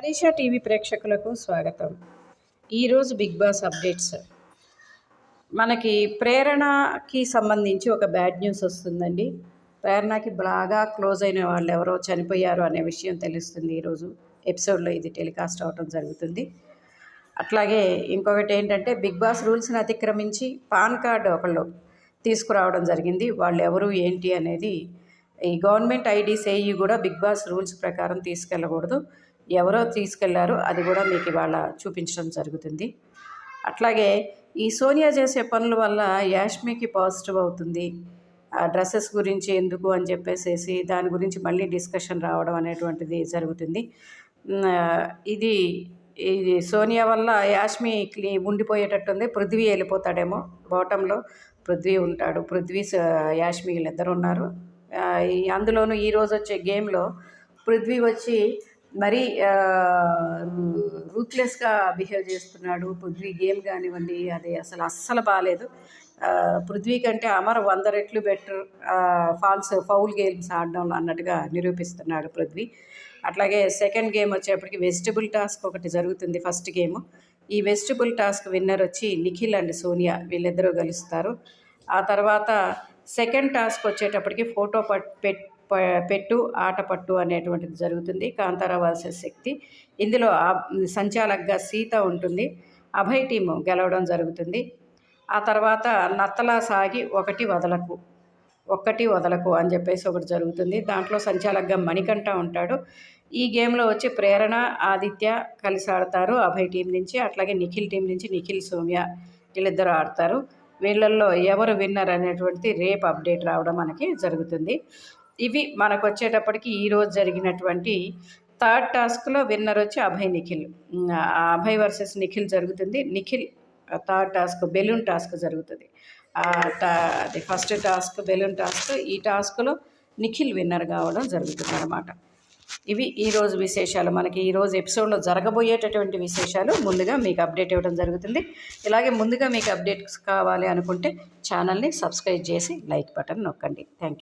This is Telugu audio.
హరీష టీవీ ప్రేక్షకులకు స్వాగతం. ఈరోజు బిగ్ బాస్ అప్డేట్స్. మనకి ప్రేరణకి సంబంధించి ఒక బ్యాడ్ న్యూస్ వస్తుందండి. ప్రేరణకి బాగా క్లోజ్ అయిన వాళ్ళు ఎవరో చనిపోయారు అనే విషయం తెలుస్తుంది ఈరోజు ఎపిసోడ్లో ఇది టెలికాస్ట్ అవడం జరుగుతుంది. అట్లాగే ఇంకొకటి ఏంటంటే బిగ్ బాస్ రూల్స్ని అతిక్రమించి పాన్ కార్డు ఒకళ్ళు తీసుకురావడం జరిగింది. వాళ్ళు ఎవరు ఏంటి అనేది ఈ గవర్నమెంట్ ఐడీస్ ఏవి కూడా బిగ్ బాస్ రూల్స్ ప్రకారం తీసుకెళ్ళకూడదు. ఎవరో తీసుకెళ్ళారు అది కూడా మీకు ఇవాళ చూపించడం జరుగుతుంది. అట్లాగే ఈ సోనియా చేసే పనుల వల్ల యాష్మికి పాజిటివ్ అవుతుంది. ఆ డ్రెస్సెస్ గురించి ఎందుకు అని చెప్పేసేసి దాని గురించి మళ్ళీ డిస్కషన్ రావడం అనేటువంటిది జరుగుతుంది. ఇది ఇది సోనియా వల్ల యాష్మి ఉండిపోయేటట్టుంది. పృథ్వీ వెళ్ళిపోతాడేమో బాటంలో. పృథ్వీ ఉంటాడు. పృథ్వీ స- యాష్మి వీళ్ళిద్దరు ఉన్నారు. ఈ అందులోనూ ఈరోజు వచ్చే గేమ్లో పృథ్వీ వచ్చి మరీ రూత్లెస్గా బిహేవ్ చేస్తున్నాడు. పృథ్వీ గేమ్ కానివ్వండి అది అసలు అస్సలు బాగాలేదు పృథ్వీ కంటే అమర్ వంద రెట్లు బెటర్ ఫాల్స్ ఫౌల్ గేమ్స్ ఆడడం అన్నట్టుగా నిరూపిస్తున్నాడు పృథ్వీ. అట్లాగే సెకండ్ గేమ్ వచ్చేప్పటికి వెజిటబుల్ టాస్క్ ఒకటి జరుగుతుంది ఫస్ట్ గేమ్ ఈ వెజిటబుల్ టాస్క్ విన్నర్ వచ్చి నిఖిల్ అండ్ సోనియా వీళ్ళిద్దరూ గెలుస్తారు. ఆ తర్వాత సెకండ్ టాస్క్ వచ్చేటప్పటికి ఫోటో పట్ పెట్ పెట్టు ఆట పట్టు అనేటువంటిది జరుగుతుంది. కాంతారా వర్సెస్ శక్తి. ఇందులో ఆ- సంచాలకుగా సీత ఉంటుంది. అభయ్ టీము గెలవడం జరుగుతుంది. ఆ తర్వాత నత్తలా సాగి ఒకటి వదలకు. ఒక్కటి వదలకు అని చెప్పేసి ఒకటి జరుగుతుంది. దాంట్లో సంచాలకుగా మణికంఠ ఉంటాడు. ఈ గేమ్లో వచ్చి ప్రేరణ ఆదిత్య కలిసి ఆడతారు అభయ్ టీం నుంచి. అట్లాగే నిఖిల్ టీం నుంచి నిఖిల్ సోమ్య వీళ్ళిద్దరూ ఆడతారు. వీళ్ళల్లో ఎవరు విన్నర్ అనేటువంటిది రేపు అప్డేట్ రావడం మనకి జరుగుతుంది. ఇవి మనకు వచ్చేటప్పటికి ఈరోజు జరిగినటువంటి థర్డ్ టాస్క్లో విన్నర్ వచ్చి అభయ్ నిఖిల్. అభయ్ వర్సెస్ నిఖిల్ జరుగుతుంది. Nikhil third task balloon task జరుగుతుంది. అది ఫస్ట్ టాస్క్ బెలూన్ టాస్క్ ఈ టాస్క్లో నిఖిల్ విన్నర్ కావడం జరుగుతుంది అనమాట ఇవి ఈరోజు విశేషాలు. మనకి ఈరోజు ఎపిసోడ్లో జరగబోయేటటువంటి విశేషాలు ముందుగా మీకు అప్డేట్ ఇవ్వడం జరుగుతుంది. ఇలాగే ముందుగా మీకు అప్డేట్స్ కావాలి అనుకుంటే ఛానల్ని సబ్స్క్రైబ్ చేసి లైక్ బటన్ నొక్కండి. Thank you